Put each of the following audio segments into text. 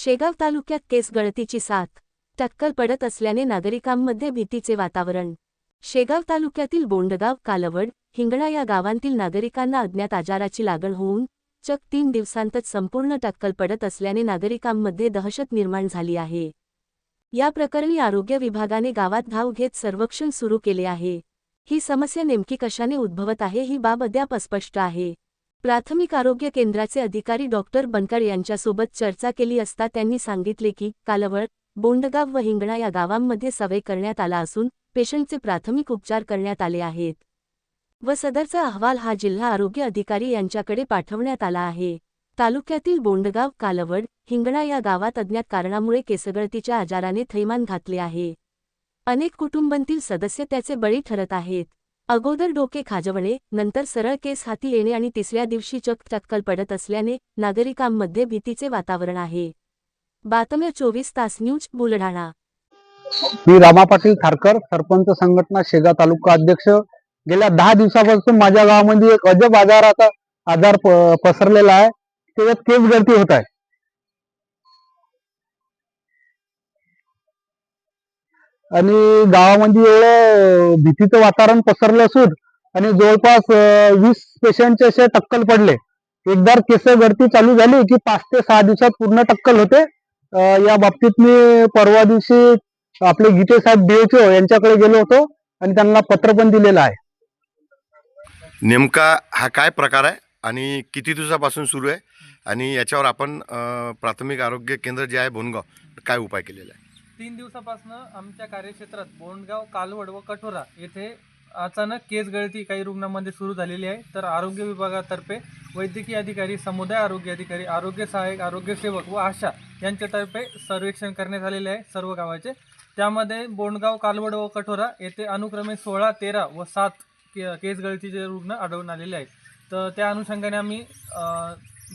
शेगाव तालुक्यात केस गळतीची साथ टक्कल पडत असल्याने नागरिकांमध्ये भीतीचे वातावरण. शेगाव तालुक्यातील बोंडगाव कालवड हिंगणा या गावांतील नागरिकांना अज्ञात आजाराची लागण होऊन चक तीन दिवसांतच संपूर्ण टक्कल पडत असल्याने नागरिकांमध्ये दहशत निर्माण झाली आहे. या प्रकरणी आरोग्य विभागाने गावात धाव घेत सर्वेक्षण सुरू केले आहे. ही समस्या नेमकी कशाने उद्भवत आहे ही बाब अद्याप अस्पष्ट आहे. प्राथमिक आरोग्य केंद्राचे अधिकारी डॉक्टर बनकर यांच्यासोबत चर्चा केली असता त्यांनी सांगितले की कालवड बोंडगाव व हिंगणा या गावांमध्ये सवय करण्यात आला असून पेशंटचे प्राथमिक उपचार करण्यात आले आहेत. व सदरचा अहवाल हा जिल्हा आरोग्य अधिकारी यांच्याकडे पाठवण्यात आला आहे. तालुक्यातील बोंडगाव कालवड हिंगणा या गावात अज्ञात कारणामुळे केसगळतीच्या आजाराने थैमान घातले आहे. अनेक कुटुंबांतील सदस्य त्याचे बळी ठरत आहेत. अगोदर डोके खाजवणे नंतर सरळ केस हाती येणे आणि तिसऱ्या दिवशी चक चक्कल पडत असल्याने नागरिकांमध्ये भीतीचे वातावरण आहे. बातम्या चोवीस तास न्यूज बुलढाणा. मी रामा पाटील खारकर सरपंच संघटना शेगा तालुका अध्यक्ष. गेल्या दहा दिवसापासून माझ्या गावामध्ये एक अजब आजाराचा आजार पसरलेला आहे. त्याच्यात केस गळती होत आहे. आणि गावामध्ये एवढं भीतीचं वातावरण पसरलं असून आणि जवळपास वीस पेशंटचे असे टक्कल पडले. एकदा केस गळती चालू झाली की पाच ते सहा दिवसात पूर्ण टक्कल होते. या बाबतीत मी परवा दिवशी आपले गीते साहेब डीएचओ यांच्याकडे गेलो होतो आणि त्यांना पत्र पण दिलेलं आहे. नेमका हा काय प्रकार आहे आणि किती दिवसापासून सुरू आहे? आणि याच्यावर आपण प्राथमिक आरोग्य केंद्र जे आहे भोनगाव काय उपाय केलेला आहे तीन दिवसापासून आमच्या कार्यक्षेत्रात बोंडगाव कालवड व कठोरा येथे अचानक केस गळती काही रुग्णांमध्ये सुरू झालेली आहे. तर आरोग्य विभागातर्फे वैद्यकीय अधिकारी समुदाय आरोग्य अधिकारी आरोग्य सहाय्यक आरोग्य सेवक व आशा यांच्यातर्फे सर्वेक्षण करण्यात आलेले आहे सर्व गावाचे. त्यामध्ये बोंडगाव कालवड व कठोरा येथे अनुक्रमे सोळा तेरा व सात के केस गळतीचे रुग्ण आढळून आलेले आहेत. तर त्या अनुषंगाने आम्ही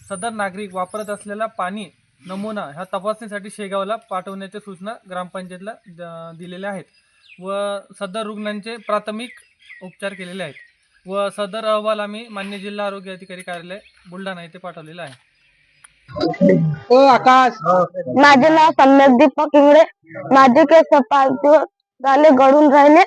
सदर नागरिक वापरत असलेला पाणी नमुना ह्या तपासणीसाठी शेगावला पाठवण्याच्या सूचना ग्रामपंचायतला द- दिलेल्या आहेत व सदर रुग्णांचे प्राथमिक उपचार केलेले आहेत व सदर अहवाल आम्ही मान्य जिल्हा आरोग्य अधिकारी कार्यालय बुलढाणा येथे पाठवलेला आहे. आकाश. माझे नाव सम्यक दीपक इंगळे. माझे केस पाच दिवस झाले गळून राहिले.